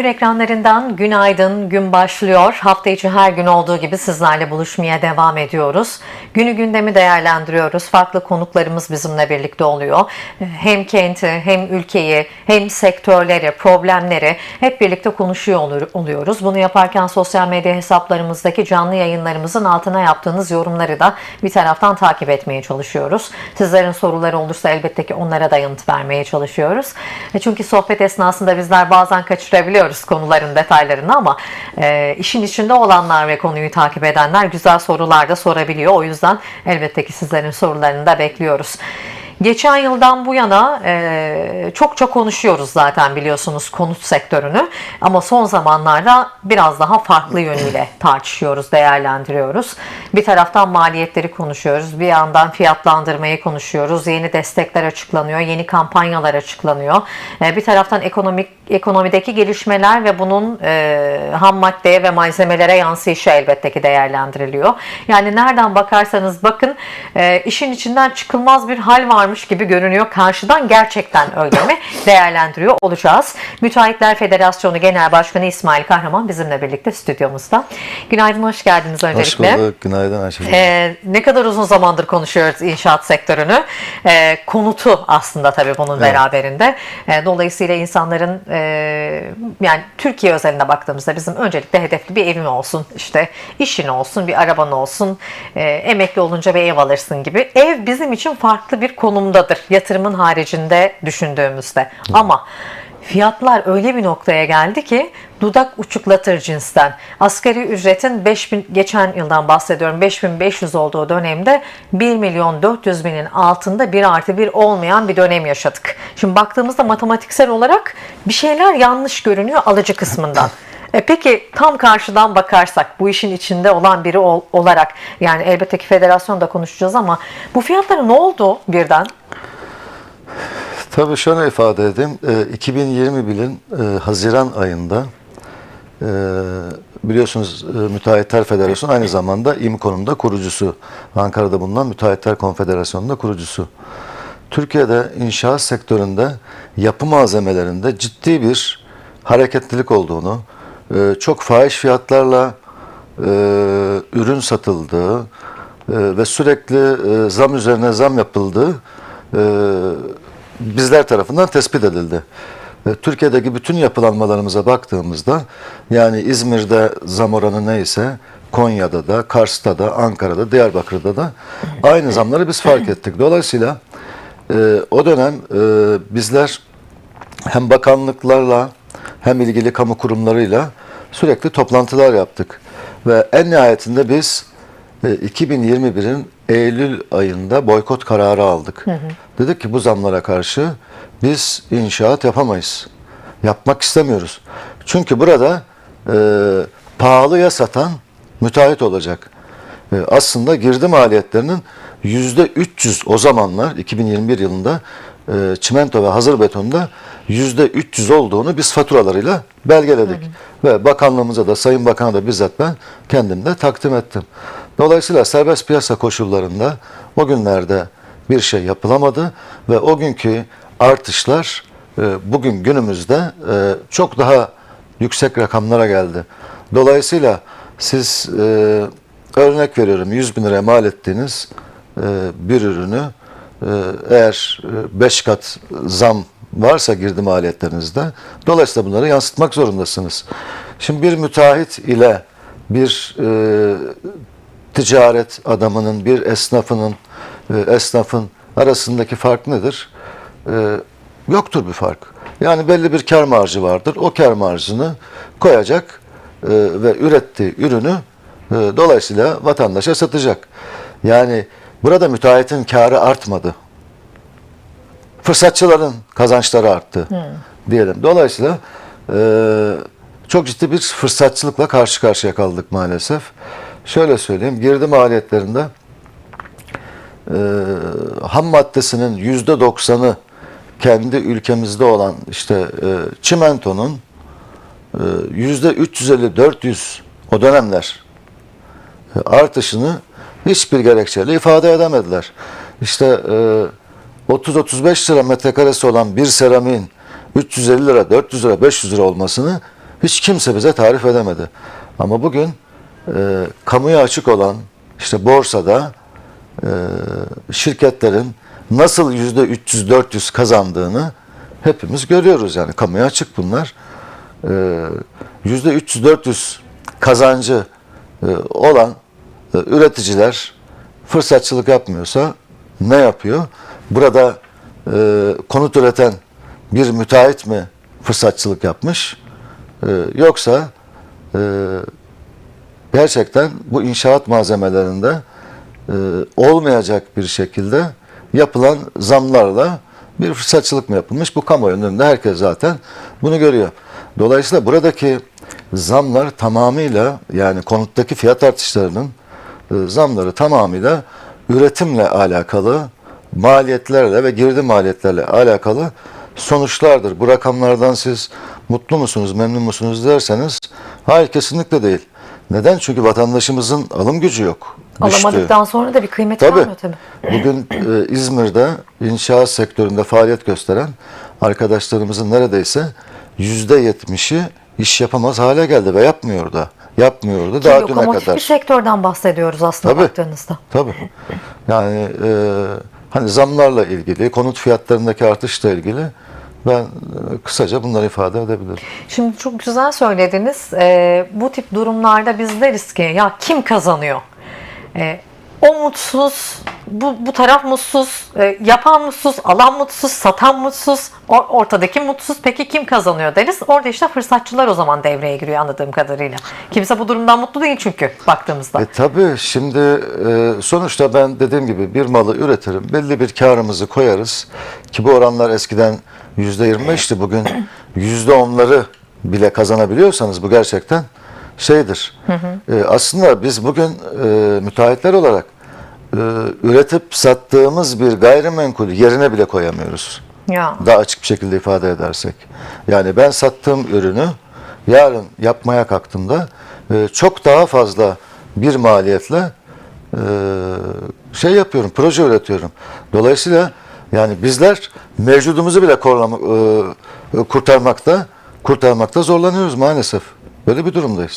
Mühür ekranlarından günaydın, gün başlıyor. Hafta içi her gün olduğu gibi sizlerle buluşmaya devam ediyoruz. Günü gündemi değerlendiriyoruz. Farklı konuklarımız bizimle birlikte oluyor. Hem kenti, hem ülkeyi, hem sektörleri, problemleri hep birlikte konuşuyor oluyoruz. Bunu yaparken sosyal medya hesaplarımızdaki canlı yayınlarımızın altına yaptığınız yorumları da bir taraftan takip etmeye çalışıyoruz. Sizlerin soruları olursa elbette ki onlara da yanıt vermeye çalışıyoruz. E Çünkü sohbet esnasında bizler bazen kaçırabiliyoruz konuların detaylarını ama e, işin içinde olanlar ve konuyu takip edenler güzel sorular da sorabiliyor. O yüzden elbette ki sizlerin sorularını da bekliyoruz. Geçen yıldan bu yana e, çokça konuşuyoruz zaten biliyorsunuz konut sektörünü ama son zamanlarda biraz daha farklı yönüyle tartışıyoruz, değerlendiriyoruz. Bir taraftan maliyetleri konuşuyoruz, bir yandan fiyatlandırmayı konuşuyoruz, yeni destekler açıklanıyor, yeni kampanyalar açıklanıyor. E, bir taraftan ekonomik ekonomideki gelişmeler ve bunun e, ham maddeye ve malzemelere yansıyışı elbette ki değerlendiriliyor. Yani nereden bakarsanız bakın e, işin içinden çıkılmaz bir hal varmış gibi görünüyor. Karşıdan gerçekten öyle mi? Değerlendiriyor olacağız. Müteahhitler Federasyonu Genel Başkanı İsmail Kahraman bizimle birlikte stüdyomuzda. Günaydın, hoş geldiniz Hoş öncelikle. bulduk. Günaydın Ayşe. Ee, ne kadar uzun zamandır konuşuyoruz inşaat sektörünü. Ee, konutu aslında tabii bunun Evet. beraberinde. Ee, dolayısıyla insanların e, yani Türkiye özelinde baktığımızda bizim öncelikle hedefli bir evin olsun, işte işin olsun, bir araban olsun, e, emekli olunca bir ev alırsın gibi. Ev bizim için farklı bir konumdadır yatırımın haricinde düşündüğümüzde. Ama Fiyatlar öyle bir noktaya geldi ki dudak uçuklatır cinsten. Asgari ücretin 5000 geçen yıldan bahsediyorum 5500 olduğu dönemde 1 milyon 400 binin altında bir artı bir olmayan bir dönem yaşadık. Şimdi baktığımızda matematiksel olarak bir şeyler yanlış görünüyor alıcı kısmından. E peki tam karşıdan bakarsak bu işin içinde olan biri ol- olarak yani elbette ki federasyonda konuşacağız ama bu fiyatlara ne oldu birden? Tabii şöyle ifade edeyim. 2020 yılın e, Haziran ayında e, biliyorsunuz e, Müteahhitler Federasyonu aynı zamanda İMKO'nun da kurucusu. Ankara'da bulunan Müteahhitler Konfederasyonu'nun da kurucusu. Türkiye'de inşaat sektöründe yapı malzemelerinde ciddi bir hareketlilik olduğunu, e, çok fahiş fiyatlarla e, ürün satıldığı e, ve sürekli e, zam üzerine zam yapıldığı e, bizler tarafından tespit edildi. E, Türkiye'deki bütün yapılanmalarımıza baktığımızda yani İzmir'de zam oranı neyse Konya'da da, Kars'ta da, Ankara'da, Diyarbakır'da da aynı zamları biz fark ettik. Dolayısıyla e, o dönem e, bizler hem bakanlıklarla hem ilgili kamu kurumlarıyla sürekli toplantılar yaptık. Ve en nihayetinde biz e, 2021'in Eylül ayında boykot kararı aldık. Dedik ki bu zamlara karşı biz inşaat yapamayız. Yapmak istemiyoruz. Çünkü burada e, pahalıya satan müteahhit olacak. E, aslında girdi maliyetlerinin yüzde 300 o zamanlar 2021 yılında e, çimento ve hazır betonda yüzde 300 olduğunu biz faturalarıyla belgeledik. Ve bakanlığımıza da Sayın Bakan'a da bizzat ben kendim de takdim ettim. Dolayısıyla serbest piyasa koşullarında o günlerde bir şey yapılamadı ve o günkü artışlar e, bugün günümüzde e, çok daha yüksek rakamlara geldi. Dolayısıyla siz e, örnek veriyorum 100 bin liraya mal ettiğiniz e, bir ürünü eğer 5 kat zam varsa girdi maliyetlerinizde dolayısıyla bunları yansıtmak zorundasınız. Şimdi bir müteahhit ile bir e, ticaret adamının, bir esnafının, e, esnafın arasındaki fark nedir? E, yoktur bir fark. Yani belli bir kar marjı vardır. O kar marjını koyacak e, ve ürettiği ürünü e, dolayısıyla vatandaşa satacak. Yani burada müteahhitin karı artmadı. Fırsatçıların kazançları arttı diyelim. Dolayısıyla e, çok ciddi bir fırsatçılıkla karşı karşıya kaldık maalesef. Şöyle söyleyeyim, girdi maliyetlerinde e, ham maddesinin yüzde doksanı kendi ülkemizde olan işte e, çimentonun e, yüzde 350-400 o dönemler e, artışını hiçbir gerekçeyle ifade edemediler. İşte e, 30-35 lira metrekaresi olan bir seramiğin 350 lira, 400 lira, 500 lira olmasını hiç kimse bize tarif edemedi. Ama bugün e, kamuya açık olan işte borsada e, şirketlerin nasıl yüzde 300-400 kazandığını hepimiz görüyoruz yani kamuya açık bunlar. E, Yüzde 300-400 kazancı e, olan üreticiler fırsatçılık yapmıyorsa ne yapıyor? Burada e, konut üreten bir müteahhit mi fırsatçılık yapmış? E, yoksa e, gerçekten bu inşaat malzemelerinde e, olmayacak bir şekilde yapılan zamlarla bir fırsatçılık mı yapılmış? Bu kamuoyunun önünde herkes zaten bunu görüyor. Dolayısıyla buradaki zamlar tamamıyla yani konuttaki fiyat artışlarının zamları tamamıyla üretimle alakalı, maliyetlerle ve girdi maliyetlerle alakalı sonuçlardır. Bu rakamlardan siz mutlu musunuz, memnun musunuz derseniz hayır kesinlikle değil. Neden? Çünkü vatandaşımızın alım gücü yok. Düştü. Alamadıktan sonra da bir kıymet Tabii. kalmıyor tabii. Bugün e, İzmir'de inşaat sektöründe faaliyet gösteren arkadaşlarımızın neredeyse yüzde yetmişi iş yapamaz hale geldi ve yapmıyor da. Yapmıyordu Ki daha düne lokomotif kadar. bir sektörden bahsediyoruz aslında Tabii. baktığınızda. Tabii. Yani e, hani zamlarla ilgili, konut fiyatlarındaki artışla ilgili ben e, kısaca bunları ifade edebilirim. Şimdi çok güzel söylediniz. Ee, bu tip durumlarda biz deriz ki ya kim kazanıyor? Ee, o mutsuz, bu, bu taraf mutsuz, e, yapan mutsuz, alan mutsuz, satan mutsuz, or- ortadaki mutsuz. Peki kim kazanıyor deriz. Orada işte fırsatçılar o zaman devreye giriyor anladığım kadarıyla. Kimse bu durumdan mutlu değil çünkü baktığımızda. E tabii şimdi e, sonuçta ben dediğim gibi bir malı üretirim. Belli bir karımızı koyarız. Ki bu oranlar eskiden %25'ti. Bugün %10'ları bile kazanabiliyorsanız bu gerçekten şeydir. E, aslında biz bugün e, müteahhitler olarak e, üretip sattığımız bir gayrimenkul yerine bile koyamıyoruz Ya. daha açık bir şekilde ifade edersek. Yani ben sattığım ürünü yarın yapmaya kalktığımda e, çok daha fazla bir maliyetle e, şey yapıyorum, proje üretiyorum. Dolayısıyla yani bizler mevcudumuzu bile korlama, e, kurtarmakta kurtarmakta zorlanıyoruz maalesef. Böyle bir durumdayız.